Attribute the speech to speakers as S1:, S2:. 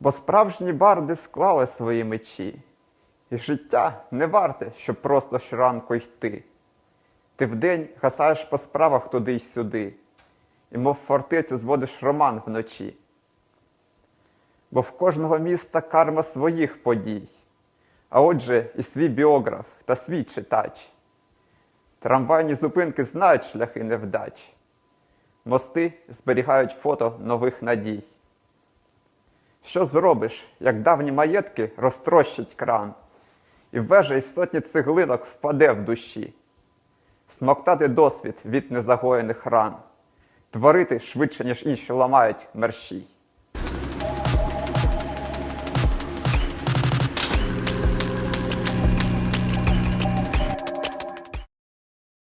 S1: Бо справжні барди склали свої мечі, і життя не варте, щоб просто щоранку йти. Ти вдень гасаєш по справах туди й сюди, і мов фортецю зводиш роман вночі. Бо в кожного міста карма своїх подій, а отже, і свій біограф та свій читач. Трамвайні зупинки знають шляхи невдач, мости зберігають фото нових надій. Що зробиш, як давні маєтки розтрощить кран, і вежа із сотні цеглинок впаде в душі, смоктати досвід від незагоєних ран, творити швидше, ніж інші ламають мерщій.